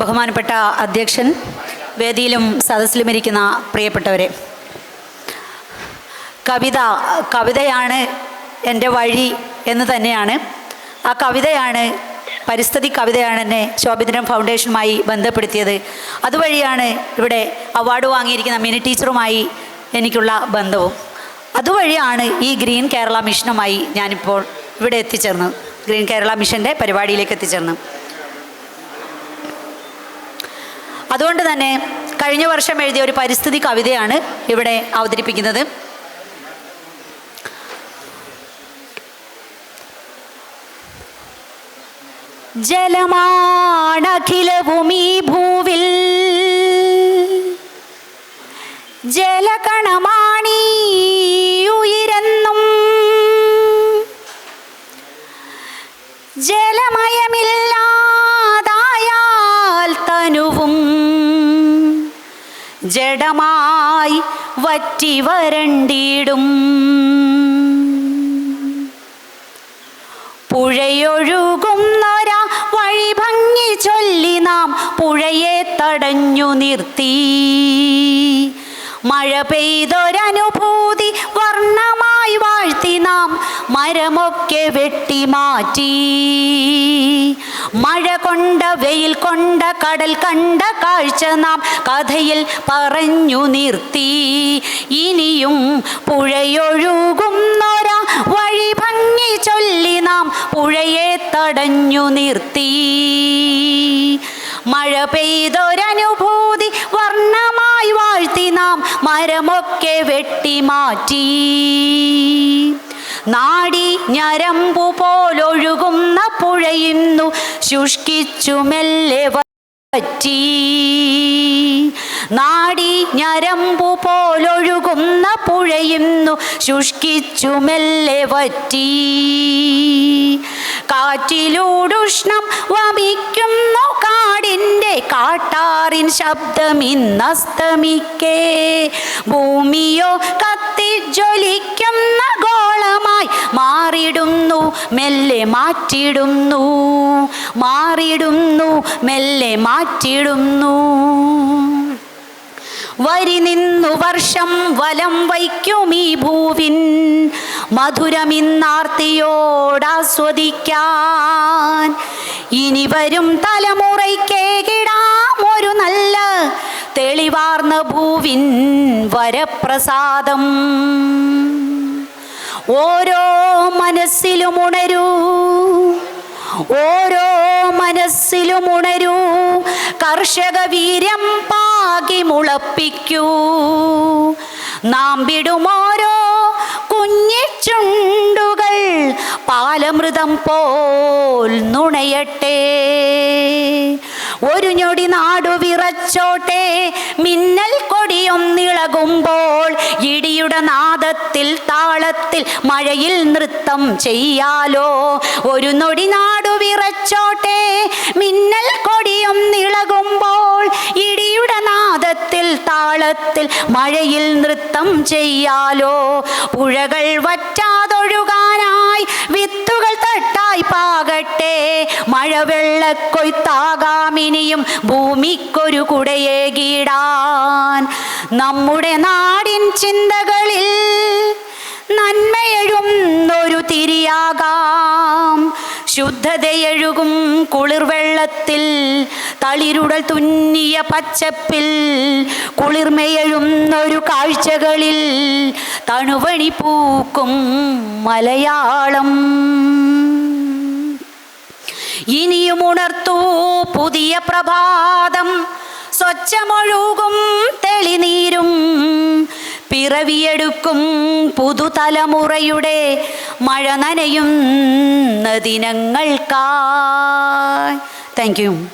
ബഹുമാനപ്പെട്ട അധ്യക്ഷൻ വേദിയിലും സദസ്സിലുമിരിക്കുന്ന പ്രിയപ്പെട്ടവരെ കവിത കവിതയാണ് എന്റെ വഴി എന്ന് തന്നെയാണ്. ആ കവിതയാണ് പരിസ്ഥിതി കവിതയാണ് എന്നെ ശോഭിതരം ഫൗണ്ടേഷനുമായി ബന്ധപ്പെടുത്തിയത്. അതുവഴിയാണ് ഇവിടെ അവാർഡ് വാങ്ങിയിരിക്കുന്ന മിനി ടീച്ചറുമായി എനിക്കുള്ള ബന്ധവും. അതുവഴിയാണ് ഈ ഗ്രീൻ കേരള മിഷനുമായി ഞാനിപ്പോൾ ഇവിടെ എത്തിച്ചേർന്നത്. ഗ്രീൻ കേരള മിഷന്റെ പരിപാടിയിലേക്ക് എത്തിച്ചേർന്നത്. അതുകൊണ്ട് തന്നെ കഴിഞ്ഞ വർഷം എഴുതിയ ഒരു പരിസ്ഥിതി കവിതയാണ് ഇവിടെ അവതരിപ്പിക്കുന്നത്. ജലമാണഖിലവും ഈ ഭൂവിൽ. ജലകണമാണീ ഉയരെന്നും. ജലമയമില്ലാതായാൽ ജഡമായി വറ്റി വരണ്ടിടും. പുഴയൊഴുകുന്നൊരാ വഴി ഭംഗി ചൊല്ലി നാം പുഴയെ തടഞ്ഞു നിർത്തി. മഴ പെയ്തൊരനുഭൂതി മരമൊക്കെ വെട്ടി മാറ്റി. മഴ കൊണ്ട വെയിൽ കൊണ്ട കടൽ കണ്ട കാഴ്ച നാം കഥയിൽ പറഞ്ഞു നിർത്തി. ഇനിയും പുഴയൊഴുകുന്നൊര വഴി ഭംഗി ചൊല്ലി നാം പുഴയെ തടഞ്ഞു നിർത്തി. മഴ പെയ്തൊരനുഭൂതി വർണമായി വാഴ്ത്തി നാം മരമൊക്കെ വെട്ടി മാറ്റി. നാടി ഞരമ്പു പോലൊഴുകുന്ന പുഴയുന്നു ശുഷ്കിച്ചു മെല്ലെ നാടി ഞരമ്പു പോലൊഴുകുന്ന പുഴയുന്നു ശുഷ്കിച്ചു മെല്ലെ വറ്റി. കാറ്റിലൂടുഷ്ണം വമിക്കുന്നു കാടിന്റെ കാട്ടാറിൻ ശബ്ദം ഇന്നസ്തമിക്കേ ഭൂമിയോ കത്തിജ്വലിക്കുന്ന മെല്ലെ മാറ്റിടുന്നു മാറിടുന്നു മെല്ലെ മാറ്റിടുന്നു വരി നിന്നു വർഷം വലം വയ്ക്കും ഈ ഭൂവിൻ. മധുരമിന്നാർത്തിയോടാസ്വദിക്കാൻ ഇനി വരും തലമുറയ്ക്കേകിടാം ഒരു നല്ല തെളിവാർന്ന ഭൂവിൻ വരപ്രസാദം. ഓരോ മനസ്സിലും ഉണരൂ. ഓരോ മനസ്സിലും ഉണരൂ. കർഷക വീര്യം പാകി മുളപ്പിക്കൂ. നാം വിടുമോരോ കുഞ്ഞിച്ചുണ്ടുകൾ. പാലമൃതം പോൽ നുണയട്ടെ. ഒരു ഞൊടി നാടു വിറച്ചോട്ടെ. മിന്നൽ കൊടിയൊന്നിളകുമ്പോൾ ഇടിയുടെ നാദത്തിൽ താളത്തിൽ മഴയിൽ നൃത്തം ചെയ്യാലോ. ഒരു നൊടി നാടു വിറച്ചോട്ടെ. മിന്നൽ കൊടിയും നിളകുമ്പോൾ ഇടിയുടെ നാദത്തിൽ താളത്തിൽ മഴയിൽ നൃത്തം ചെയ്യാലോ. പുഴകൾ വറ്റാതൊഴുകാനായി വിത്തുകൾ തട്ടായി പാകട്ടെ. മഴവെള്ളക്കൊയ്ത്താകാമിനിയും ഭൂമിക്കൊരു കുടയേകിടാൻ. നമ്മുടെ നാടിൻ ചിന്തകളിൽ നന്മയെഴുന്നൊരു തിരിയാകാം. ശുദ്ധതയെഴുകും കുളിർവെള്ളത്തിൽ തളിരുടൽ തുന്നിയ പച്ചപ്പിൽ. കുളിർമയെഴുന്നൊരു കാഴ്ചകളിൽ തണുവണി പൂക്കും മലയാളം. ഇനിയും ഉണർത്തൂ പുതിയ പ്രഭാതം. സ്വച്ഛമൊഴുകും തെളിനീരും. പിറവിയെടുക്കും പുതുതലമുറയുടെ മഴ നനയും ദിനങ്ങൾക്കായി താങ്ക് യു